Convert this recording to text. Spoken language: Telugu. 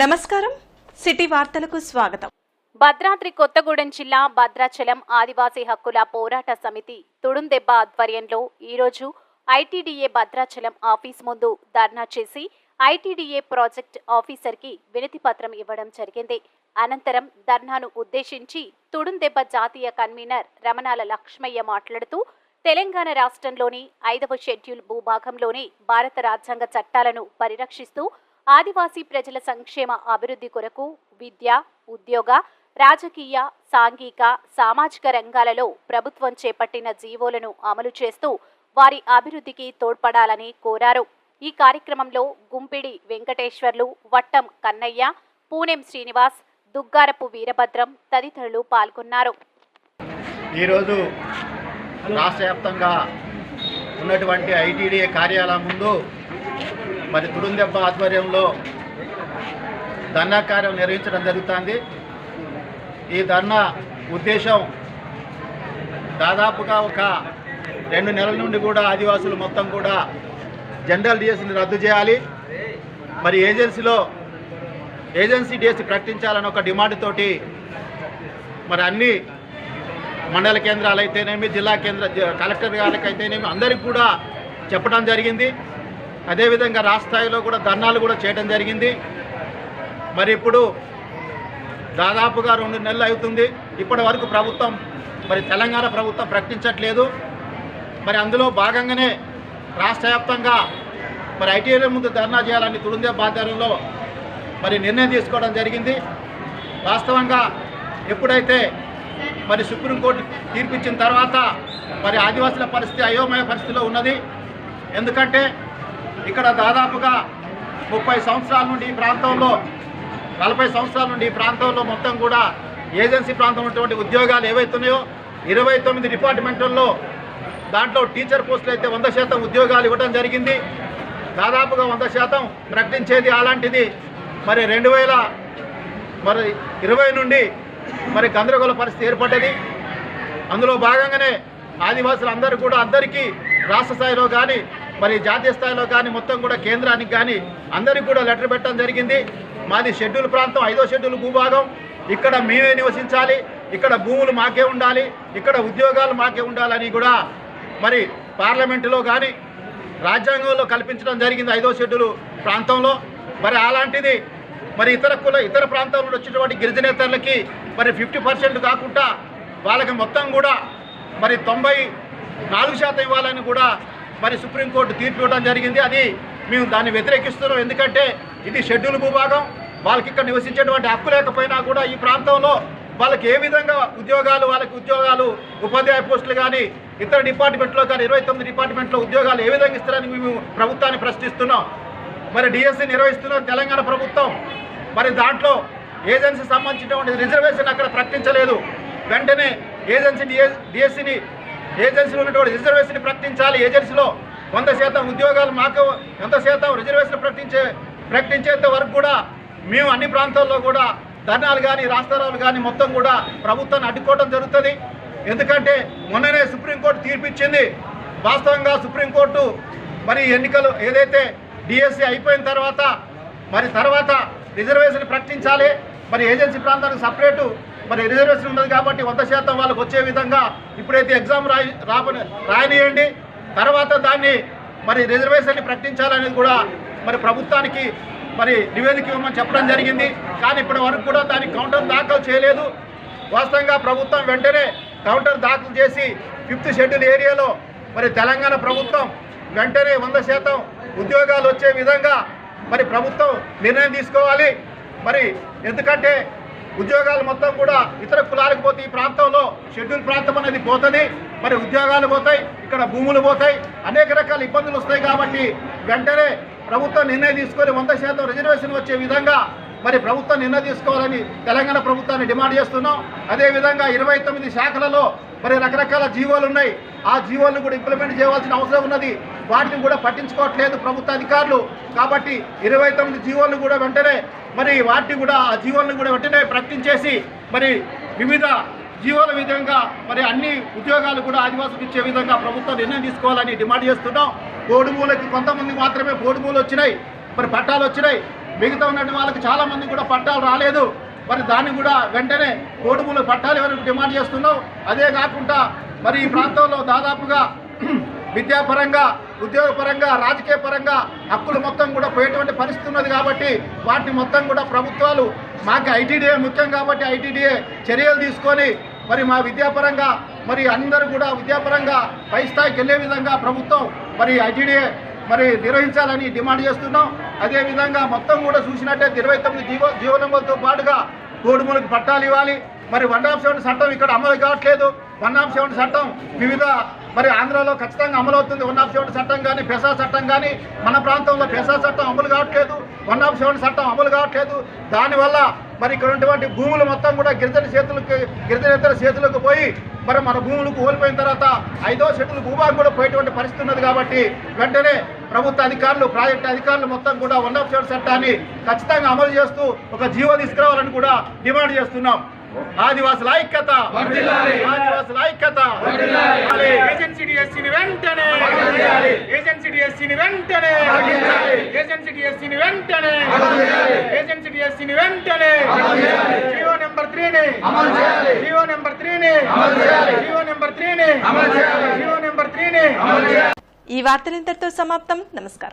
నమస్కారం. సిటీ వార్తలకు స్వాగతం. భద్రాద్రి కొత్తగూడెం జిల్లా భద్రాచలం ఆదివాసీ హక్కుల పోరాట సమితి తుడుందెబ్బ ఆధ్వర్యంలో ఈరోజు ఐటీడీఏ భద్రాచలం ఆఫీస్ ముందు ధర్నా చేసి ఐటీడీఏ ప్రాజెక్ట్ ఆఫీసర్కి వినతి పత్రం ఇవ్వడం జరిగింది. అనంతరం ధర్నాను ఉద్దేశించి తుడుందెబ్బ జాతీయ కన్వీనర్ రమణాల లక్ష్మయ్య మాట్లాడుతూ తెలంగాణ రాష్ట్రంలోని ఐదవ షెడ్యూల్ భూభాగంలోని భారత రాజ్యాంగ చట్టాలను పరిరక్షిస్తూ ఆదివాసీ ప్రజల సంక్షేమ అభివృద్ధి కొరకు విద్య ఉద్యోగ రాజకీయ సాంఘిక సామాజిక రంగాలలో ప్రభుత్వం చేపట్టిన జీవోలను అమలు చేస్తూ వారి అభివృద్ధికి తోడ్పడాలని కోరారు. ఈ కార్యక్రమంలో గుంపిడి వెంకటేశ్వర్లు వట్టం కన్నయ్య పూనెం శ్రీనివాస్ దుగ్గారపు వీరభద్రం తదితరులు పాల్గొన్నారు. ఈరోజు రాష్ట్ర వ్యాప్తంగా ఉన్నటువంటి ఐటీడీఏ కార్యాలయం ముందు మరి తుడుందెబ్బ ఆధ్వర్యంలో ధర్నా కార్యం నిర్వహించడం జరుగుతుంది. ఈ ధర్నా ఉద్దేశం దాదాపుగా ఒక రెండు నెలల నుండి కూడా ఆదివాసులు మొత్తం కూడా జనరల్ డిఎస్ని రద్దు చేయాలి. మరి ఏజెన్సీలో ఏజెన్సీ డిఎస్సి ప్రకటించాలని ఒక డిమాండ్ తోటి మరి అన్ని మండల కేంద్రాలు అయితేనేమి జిల్లా కేంద్ర కలెక్టర్ గారికి అయితేనేమి అందరికి కూడా చెప్పడం జరిగింది. అదేవిధంగా రాష్ట్ర స్థాయిలో కూడా ధర్నాలు కూడా చేయడం జరిగింది. మరి ఇప్పుడు దాదాపుగా రెండు నెలలు అవుతుంది. ఇప్పటి వరకు ప్రభుత్వం మరి తెలంగాణ ప్రభుత్వం ప్రకటించట్లేదు. మరి అందులో భాగంగానే రాష్ట్ర వ్యాప్తంగా మరి ఐటీఐల ముందు ధర్నా చేయాలని తుడుందే బాధ్యతలో మరి నిర్ణయం తీసుకోవడం జరిగింది. వాస్తవంగా ఎప్పుడైతే మరి సుప్రీంకోర్టు తీర్పిచ్చిన తర్వాత మరి ఆదివాసుల పరిస్థితి అయోమయ పరిస్థితిలో ఉన్నది. ఎందుకంటే ఇక్కడ దాదాపుగా ముప్పై సంవత్సరాల నుండి ఈ ప్రాంతంలో నలభై సంవత్సరాల నుండి ఈ ప్రాంతంలో మొత్తం కూడా ఏజెన్సీ ప్రాంతం ఉన్నటువంటి ఉద్యోగాలు ఏవైతున్నాయో ఇరవై తొమ్మిది డిపార్ట్మెంట్లలో దాంట్లో టీచర్ పోస్టులు అయితే వంద శాతం ఉద్యోగాలు ఇవ్వడం జరిగింది. దాదాపుగా వంద శాతం ప్రకటించేది అలాంటిది. మరి రెండు వేల మరి ఇరవై నుండి మరి గందరగోళ పరిస్థితి ఏర్పడ్డది. అందులో భాగంగానే ఆదివాసులు అందరూ కూడా అందరికీ రాష్ట్ర స్థాయిలో కానీ మరి జాతీయ స్థాయిలో కానీ మొత్తం కూడా కేంద్రానికి కానీ అందరికీ కూడా లెటర్ పెట్టడం జరిగింది. మాది షెడ్యూల్ ప్రాంతం ఐదో షెడ్యూల్ భూభాగం. ఇక్కడ మేమే నివసించాలి. ఇక్కడ భూములు మాకే ఉండాలి. ఇక్కడ ఉద్యోగాలు మాకే ఉండాలని కూడా మరి పార్లమెంటులో కానీ రాజ్యాంగంలో కల్పించడం జరిగింది ఐదో షెడ్యూల్ ప్రాంతంలో. మరి అలాంటిది మరి ఇతర కుల ఇతర ప్రాంతాల నుండి వచ్చినటువంటి గిరిజనేతరులకి మరి ఫిఫ్టీ పర్సెంట్ కాకుండా వాళ్ళకి మొత్తం కూడా మరి తొంభై నాలుగు శాతం ఇవ్వాలని కూడా మరి సుప్రీంకోర్టు తీర్పు ఇవ్వడం జరిగింది. అది మేము దాన్ని వ్యతిరేకిస్తున్నాం. ఎందుకంటే ఇది షెడ్యూల్ భూభాగం. వాళ్ళకి ఇక్కడ నివసించేటువంటి హక్కు లేకపోయినా కూడా ఈ ప్రాంతంలో వాళ్ళకి ఏ విధంగా ఉద్యోగాలు వాళ్ళకి ఉద్యోగాలు ఉపాధ్యాయ పోస్టులు కానీ ఇతర డిపార్ట్మెంట్లో కానీ ఇరవై తొమ్మిది డిపార్ట్మెంట్లో ఉద్యోగాలు ఏ విధంగా ఇస్తారని మేము ప్రభుత్వాన్ని ప్రశ్నిస్తున్నాం. మరి డిఎస్సి నిర్వహిస్తున్న తెలంగాణ ప్రభుత్వం. మరి దాంట్లో ఏజెన్సీ సంబంధించినటువంటి రిజర్వేషన్ అక్కడ ప్రకటించలేదు. వెంటనే ఏజెన్సీ డిఎస్సిని ఏజెన్సీలో ఉన్నటువంటి రిజర్వేషన్ ప్రకటించాలి. ఏజెన్సీలో వంద శాతం ఉద్యోగాలు మాకు ఎంత శాతం రిజర్వేషన్ ప్రకటించే ప్రకటించేంత వరకు కూడా మేము అన్ని ప్రాంతాల్లో కూడా ధర్నాలు కానీ రాస్తారాలు కానీ మొత్తం కూడా ప్రభుత్వాన్ని అడ్డుకోవడం జరుగుతుంది. ఎందుకంటే మొన్ననే సుప్రీంకోర్టు తీర్పు ఇచ్చింది వాస్తవంగా సుప్రీంకోర్టు మరి ఎన్నికలు ఏదైతే డిఎస్సి అయిపోయిన తర్వాత మరి తర్వాత రిజర్వేషన్ ప్రకటించాలి. మరి ఏజెన్సీ ప్రాంతానికి సపరేటు మరి రిజర్వేషన్ ఉన్నది కాబట్టి వంద శాతం వాళ్ళకి వచ్చే విధంగా ఇప్పుడైతే ఎగ్జామ్ రాయి రాబని రాయనియండి. తర్వాత దాన్ని మరి రిజర్వేషన్ని ప్రకటించాలనేది కూడా మరి ప్రభుత్వానికి మరి నివేదిక ఇవ్వమని చెప్పడం జరిగింది. కానీ ఇప్పటి వరకు కూడా దాని కౌంటర్ దాఖలు చేయలేదు. వాస్తవంగా ప్రభుత్వం వెంటనే కౌంటర్ దాఖలు చేసి ఫిఫ్త్ షెడ్యూల్ ఏరియాలో మరి తెలంగాణ ప్రభుత్వం వెంటనే వంద శాతం ఉద్యోగాలు వచ్చే విధంగా మరి ప్రభుత్వం నిర్ణయం తీసుకోవాలి. మరి ఎందుకంటే ఉద్యోగాలు మొత్తం కూడా ఇతర కులాలకు పోతే ఈ ప్రాంతంలో షెడ్యూల్ ప్రాంతం అనేది పోతుంది. మరి ఉద్యోగాలు పోతాయి ఇక్కడ భూములు పోతాయి అనేక రకాల ఇబ్బందులు వస్తాయి కాబట్టి వెంటనే ప్రభుత్వం నిర్ణయం తీసుకొని వంద శాతం రిజర్వేషన్ వచ్చే విధంగా మరి ప్రభుత్వం నిర్ణయం తీసుకోవాలని తెలంగాణ ప్రభుత్వాన్ని డిమాండ్ చేస్తున్నాం. అదేవిధంగా ఇరవై తొమ్మిది శాఖలలో మరి రకరకాల జీవోలు ఉన్నాయి. ఆ జీవోలను కూడా ఇంప్లిమెంట్ చేయవలసిన అవసరం ఉన్నది. వాటిని కూడా పట్టించుకోవట్లేదు ప్రభుత్వ అధికారులు. కాబట్టి ఇరవై తొమ్మిది జీవోలను కూడా వెంటనే మరి వాటిని కూడా ఆ జీవోలను కూడా వెంటనే ప్రకటించేసి మరి వివిధ జీవోల విధంగా మరి అన్ని ఉద్యోగాలు కూడా ఆదివాసులకు ఇచ్చే విధంగా ప్రభుత్వం నిర్ణయం తీసుకోవాలని డిమాండ్ చేస్తున్నాం. బోడుమూలకి కొంతమంది మాత్రమే బోడుమూలు వచ్చినాయి. మరి పట్టాలు వచ్చినాయి. మిగతా ఉన్నటువంటి వాళ్ళకి చాలామంది కూడా పట్టాలు రాలేదు. మరి దాన్ని కూడా వెంటనే బోడుమూలు పట్టాలు ఎవరికి డిమాండ్ చేస్తున్నాం అదే కాకుండా మరి ఈ ప్రాంతంలో దాదాపుగా విద్యాపరంగా ఉద్యోగపరంగా రాజకీయ పరంగా హక్కులు మొత్తం కూడా పోయేటువంటి పరిస్థితి ఉన్నది కాబట్టి వాటిని మొత్తం కూడా ప్రభుత్వాలు మాకు ఐటీడీఏ ముఖ్యం కాబట్టి ఐటీడీఏ చర్యలు తీసుకొని మరి మా విద్యాపరంగా మరి అందరూ కూడా విద్యాపరంగా పై స్థాయికి వెళ్ళే విధంగా ప్రభుత్వం మరి ఐటీడీఏ మరి నిర్వహించాలని డిమాండ్ చేస్తున్నాం. అదేవిధంగా మొత్తం కూడా చూసినట్టయితే ఇరవై తొమ్మిది జీవో జీవనంతో పాటుగా కోడుమూలకు పట్టాలు ఇవ్వాలి. మరి వన్ ఆఫ్ సెవెన్ చట్టం ఇక్కడ అమలు కావట్లేదు. వన్ ఆఫ్ సెవెన్ చట్టం వివిధ మరి ఆంధ్రాలో ఖచ్చితంగా అమలు అవుతుంది వన్ ఆఫ్ సెవెన్ చట్టం కానీ పెసా చట్టం కానీ మన ప్రాంతంలో పెసా చట్టం అమలు కావట్లేదు. వన్ ఆఫ్ సెవెన్ చట్టం అమలు కావట్లేదు. దానివల్ల మరి ఇక్కడ ఉన్నటువంటి భూములు మొత్తం కూడా గిరిజన చేతులకు గిరిజనేతర చేతులకు పోయి మరి మన భూములు కోల్పోయిన తర్వాత ఐదో షెడ్యూల్ భూభాగం కూడా పోయేటువంటి పరిస్థితి ఉన్నది కాబట్టి వెంటనే ప్రభుత్వ అధికారులు ప్రాజెక్టు అధికారులు మొత్తం కూడా వన్ ఆఫ్ సెవెన్ చట్టాన్ని ఖచ్చితంగా అమలు చేస్తూ ఒక జీవో తీసుకురావాలని కూడా డిమాండ్ చేస్తున్నాం. ఆదివాసుల ఐక్యత. ఆదివాసుల ఐక్యత. ఏజెన్సీ డిఎస్సీని వెంటనే. ఏజెన్సీ డిఎస్సీని వెంటనే. ఏజెన్సీ డిఎస్సీని వెంటనే. ఏజెన్సీ డిఎస్సీని వెంటనే. జీవో నెంబర్ త్రీని. జీవో నెంబర్ త్రీని. జీవో నెంబర్ త్రీని. జీవో నెంబర్ త్రీని. ఈ వార్తలు ఇంతటితో సమాప్తం. నమస్కారం.